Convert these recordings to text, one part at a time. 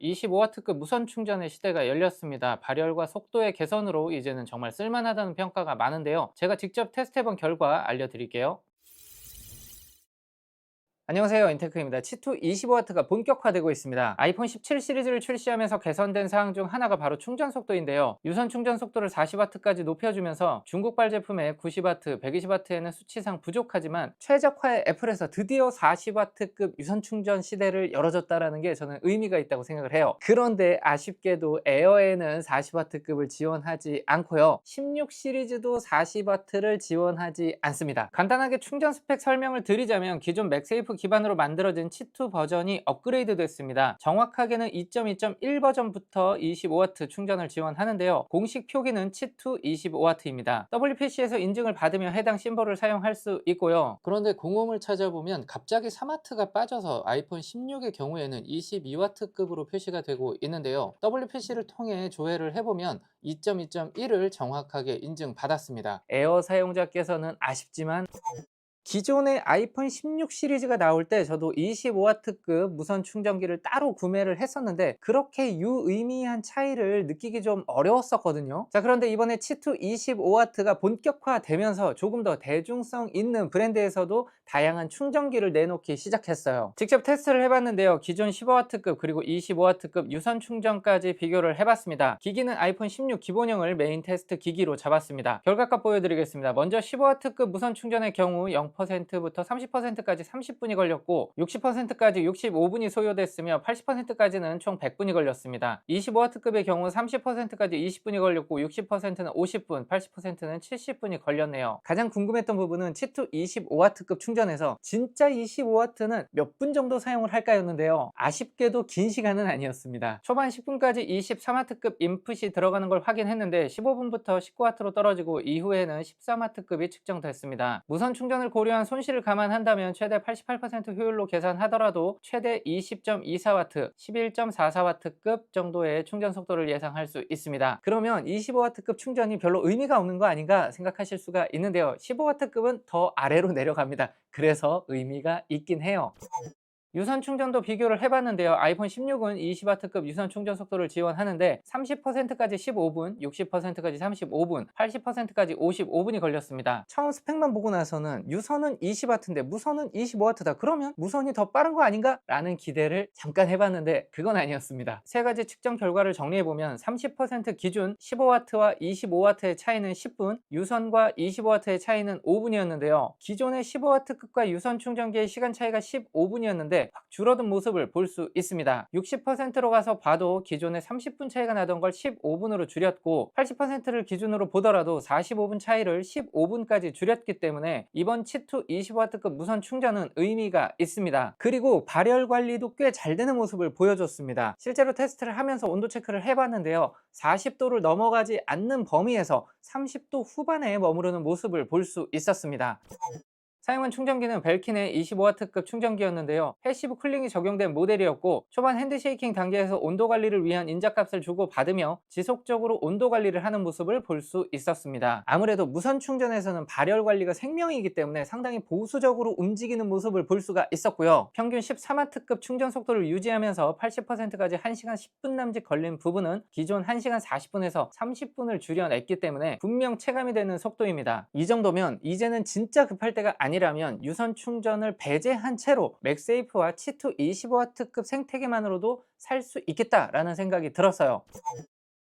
25W급 무선 충전의 시대가 열렸습니다. 발열과 속도의 개선으로 이제는 정말 쓸만하다는 평가가 많은데요. 제가 직접 테스트해본 결과 알려드릴게요. 안녕하세요. 인테크입니다. 치투 25W가 본격화되고 있습니다. 아이폰 17 시리즈를 출시하면서 개선된 사항 중 하나가 바로 충전 속도인데요. 유선 충전 속도를 40W까지 높여주면서 중국발 제품의 90W, 120W에는 수치상 부족하지만 최적화의 애플에서 드디어 40W급 유선 충전 시대를 열어줬다는 게 저는 의미가 있다고 생각을 해요. 그런데 아쉽게도 에어에는 40W급을 지원하지 않고요. 16 시리즈도 40W를 지원하지 않습니다. 간단하게 충전 스펙 설명을 드리자면 기존 맥세이프 기반으로 만들어진 치투 버전이 업그레이드 됐습니다. 정확하게는 2.2.1 버전부터 25W 충전을 지원하는데요. 공식 표기는 치투 25W입니다. WPC에서 인증을 받으며 해당 심볼을 사용할 수 있고요. 그런데 공홈을 찾아보면 갑자기 3W가 빠져서 아이폰 16의 경우에는 22W급으로 표시가 되고 있는데요. WPC를 통해 조회를 해보면 2.2.1을 정확하게 인증받았습니다. 에어 사용자께서는 아쉽지만 기존의 아이폰 16 시리즈가 나올 때 저도 25W급 무선 충전기를 따로 구매를 했었는데 그렇게 유의미한 차이를 느끼기 좀 어려웠었거든요. 자 그런데 이번에 치투 25W가 본격화되면서 조금 더 대중성 있는 브랜드에서도 다양한 충전기를 내놓기 시작했어요. 직접 테스트를 해봤는데요. 기존 15W급 그리고 25W급 유선 충전까지 비교를 해봤습니다. 기기는 아이폰 16 기본형을 메인 테스트 기기로 잡았습니다. 결과값 보여드리겠습니다. 먼저 15W급 무선 충전의 경우 0 0%부터 30%까지 30분이 걸렸고 60%까지 65분이 소요됐으며 80%까지는 총 100분이 걸렸습니다. 25W급의 경우 30%까지 20분이 걸렸고 60%는 50분, 80%는 70분이 걸렸네요. 가장 궁금했던 부분은 치투 25W급 충전에서 진짜 25W는 몇 분 정도 사용을 할까였는데요. 아쉽게도 긴 시간은 아니었습니다. 초반 10분까지 23W급 인풋이 들어가는 걸 확인했는데 15분부터 19W로 떨어지고 이후에는 13W급이 측정됐습니다. 무선 충전을 고 려한 손실을 감안한다면 최대 88% 효율로 계산하더라도 최대 20.24W, 11.44W급 정도의 충전 속도를 예상할 수 있습니다. 그러면 25W급 충전이 별로 의미가 없는 거 아닌가 생각하실 수가 있는데요. 15W급은 더 아래로 내려갑니다. 그래서 의미가 있긴 해요. 유선 충전도 비교를 해봤는데요. 아이폰 16은 20W급 유선 충전 속도를 지원하는데 30%까지 15분, 60%까지 35분, 80%까지 55분이 걸렸습니다. 처음 스펙만 보고 나서는 유선은 20W인데 무선은 25W다. 그러면 무선이 더 빠른 거 아닌가? 라는 기대를 잠깐 해봤는데 그건 아니었습니다. 세 가지 측정 결과를 정리해보면 30% 기준 15W와 25W의 차이는 10분, 유선과 25W의 차이는 5분이었는데요. 기존의 15W급과 유선 충전기의 시간 차이가 15분이었는데 확 줄어든 모습을 볼 수 있습니다. 60%로 가서 봐도 기존에 30분 차이가 나던 걸 15분으로 줄였고 80%를 기준으로 보더라도 45분 차이를 15분까지 줄였기 때문에 이번 치투 20W급 무선 충전은 의미가 있습니다. 그리고 발열 관리도 꽤 잘 되는 모습을 보여줬습니다. 실제로 테스트를 하면서 온도 체크를 해봤는데요. 40도를 넘어가지 않는 범위에서 30도 후반에 머무르는 모습을 볼 수 있었습니다. 사용한 충전기는 벨킨의 25W급 충전기였는데요. 패시브 쿨링이 적용된 모델이었고 초반 핸드쉐이킹 단계에서 온도 관리를 위한 인자값을 주고 받으며 지속적으로 온도 관리를 하는 모습을 볼 수 있었습니다. 아무래도 무선 충전에서는 발열 관리가 생명이기 때문에 상당히 보수적으로 움직이는 모습을 볼 수가 있었고요. 평균 13W급 충전 속도를 유지하면서 80%까지 1시간 10분 남짓 걸린 부분은 기존 1시간 40분에서 30분을 줄여냈기 때문에 분명 체감이 되는 속도입니다. 이 정도면 이제는 진짜 급할 때가 아니 아니라면 유선 충전을 배제한 채로 맥세이프와 치투 25W급 생태계만으로도 살 수 있겠다라는 생각이 들었어요.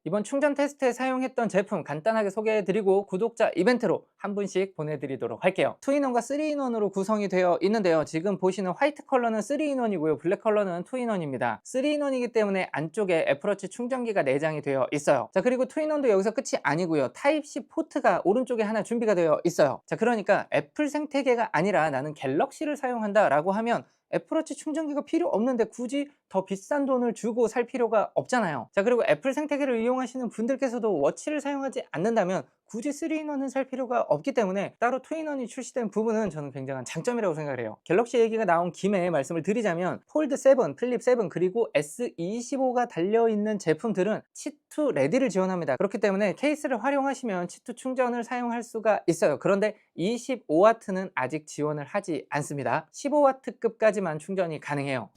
이번 충전 테스트에 사용했던 제품 간단하게 소개해드리고 구독자 이벤트로 한 분씩 보내드리도록 할게요. 2인원과 3인원으로 구성이 되어 있는데요. 지금 보시는 화이트 컬러는 3인원이고요. 블랙 컬러는 2인원입니다. 3인원이기 때문에 안쪽에 애플워치 충전기가 내장이 되어 있어요. 자 그리고 2인원도 여기서 끝이 아니고요. 타입C 포트가 오른쪽에 하나 준비가 되어 있어요. 자 그러니까 애플 생태계가 아니라 나는 갤럭시를 사용한다 라고 하면 애플워치 충전기가 필요 없는데 굳이 더 비싼 돈을 주고 살 필요가 없잖아요. 자 그리고 애플 생태계를 이용하시는 분들께서도 워치를 사용하지 않는다면 굳이 3인원은 살 필요가 없기 때문에 따로 2인원이 출시된 부분은 저는 굉장한 장점이라고 생각을 해요. 갤럭시 얘기가 나온 김에 말씀을 드리자면 폴드 7, 플립 7 그리고 S25가 달려있는 제품들은 치투 레디를 지원합니다. 그렇기 때문에 케이스를 활용하시면 치투 충전을 사용할 수가 있어요. 그런데 25W는 아직 지원을 하지 않습니다. 15W급까지만 충전이 가능해요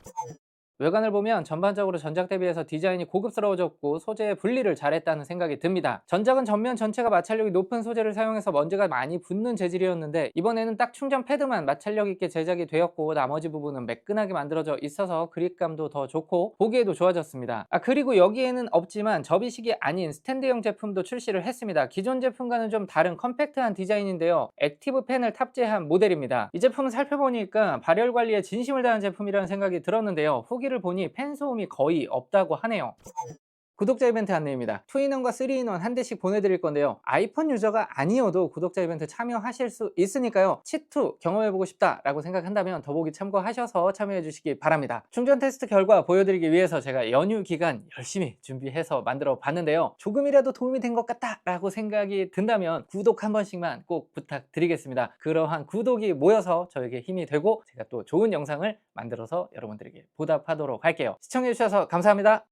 외관을 보면 전반적으로 전작 대비해서 디자인이 고급스러워졌고 소재의 분리를 잘했다는 생각이 듭니다. 전작은 전면 전체가 마찰력이 높은 소재를 사용해서 먼지가 많이 붙는 재질이었는데 이번에는 딱 충전 패드만 마찰력 있게 제작이 되었고 나머지 부분은 매끈하게 만들어져 있어서 그립감도 더 좋고 보기에도 좋아졌습니다. 아 그리고 여기에는 없지만 접이식이 아닌 스탠드형 제품도 출시를 했습니다. 기존 제품과는 좀 다른 컴팩트한 디자인인데요. 액티브 펜을 탑재한 모델입니다. 이 제품은 살펴보니까 발열 관리에 진심을 다한 제품이라는 생각이 들었는데요. 후기 를 보니 펜 소음이 거의 없다고 하네요. 구독자 이벤트 안내입니다. 2인원과 3인원 한 대씩 보내드릴 건데요. 아이폰 유저가 아니어도 구독자 이벤트 참여하실 수 있으니까요. 치투 경험해보고 싶다라고 생각한다면 더보기 참고하셔서 참여해주시기 바랍니다. 충전 테스트 결과 보여드리기 위해서 제가 연휴 기간 열심히 준비해서 만들어 봤는데요. 조금이라도 도움이 된 것 같다라고 생각이 든다면 구독 한 번씩만 꼭 부탁드리겠습니다. 그러한 구독이 모여서 저에게 힘이 되고 제가 또 좋은 영상을 만들어서 여러분들에게 보답하도록 할게요. 시청해주셔서 감사합니다.